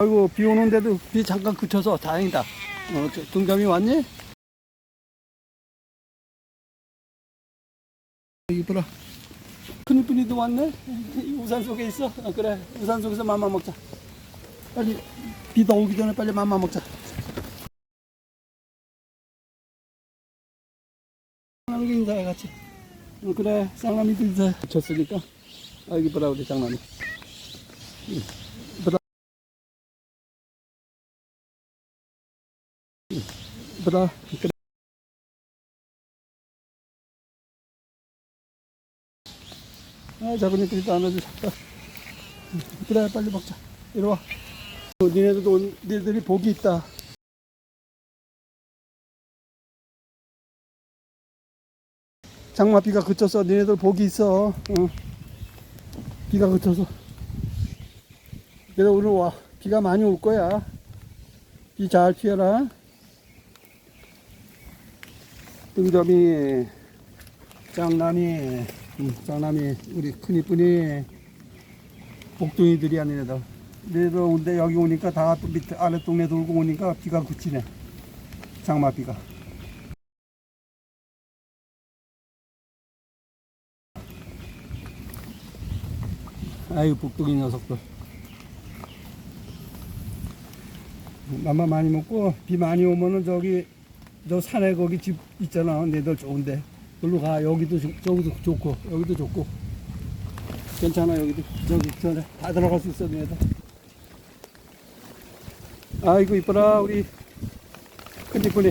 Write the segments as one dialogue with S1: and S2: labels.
S1: 아이고 비 오는데도 비 잠깐 그쳐서 다행이다. 어, 저, 등감이 왔니? 이쁘라. 큰이쁜이도 왔네. 이 우산 속에 있어. 어, 그래 우산 속에서 맘마 먹자. 빨리 비도 오기 전에 빨리 맘마 먹자. 쌍남이 인사해 같이. 어, 그래 쌍남이도 인사해. 쳤으니까. 아 이쁘라 우리 장남이. 이쁘다. 그래. 아, 작은이들도 안아줘. 자, 그래, 빨리 먹자. 이리 와. 어, 니네들도, 온- 니네들이 복이 있다. 장마 비가 그쳤어. 니네들 복이 있어. 어. 비가 그쳐서. 그래서 오늘 와. 비가 많이 올 거야. 비 잘 피해라. 등점이, 짱남이, 음, 짱남이, 우리 큰이뿐이, 복둥이들이 아니래도. 얘들 오는데 여기 오니까 다 또 밑에 아래 동네 돌고 오니까 비가 그치네. 장마 비가. 아유, 복둥이 녀석들. 맘마 많이 먹고 비 많이 오면은 저기 저 산에 거기 집 있잖아. 내들 좋은데. 그걸로 가. 여기도 좋- 저기도 좋고 여기도 좋고. 괜찮아 여기도 저기 전에 다 들어갈 수 있어 내들. 아이고 이뻐라 우리 큰집분이.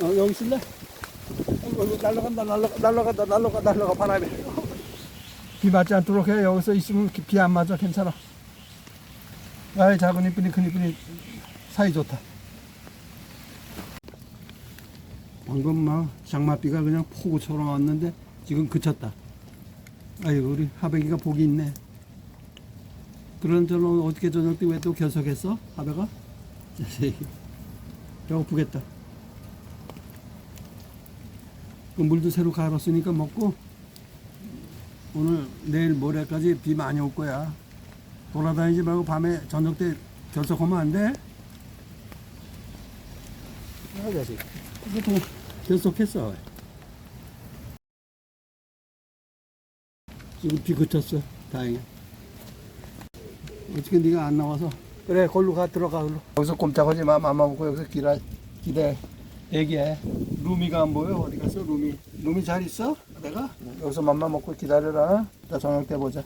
S1: 어 여기 있을래? 아이고, 날라간다 날라가 날라간다 날라가 날라가 바람에. 비 맞지 않도록 해. 여기서 있으면 비 안 맞아. 괜찮아. 아이 작은 이쁜이 큰 이쁜이 사이 좋다. 방금 막 장맛비가 그냥 폭우처럼 왔는데 지금 그쳤다. 아이고 우리 하백이가 복이 있네. 그런 저는 어떻게 저녁 때 왜 또 결석했어? 하백아? 배고프겠다. 그 물도 새로 갈았으니까 먹고 오늘 내일 모레까지 비 많이 올 거야. 돌아다니지 말고 밤에 저녁 때 결석하면 안 돼? 아, 자식. 이것도 결석했어. 지금 비 그쳤어. 다행이야. 어떻게 네가 안 나와서. 그래, 걸로 가, 들어가, 걸로. 여기서 꼼짝하지 마. 맘마 먹고 여기서 기다, 기대. 얘기해. 루미가 안 보여? 어디 갔어, 루미? 루미 잘 있어? 내가? 여기서 맘마 먹고 기다려라. 이따 저녁 때 보자.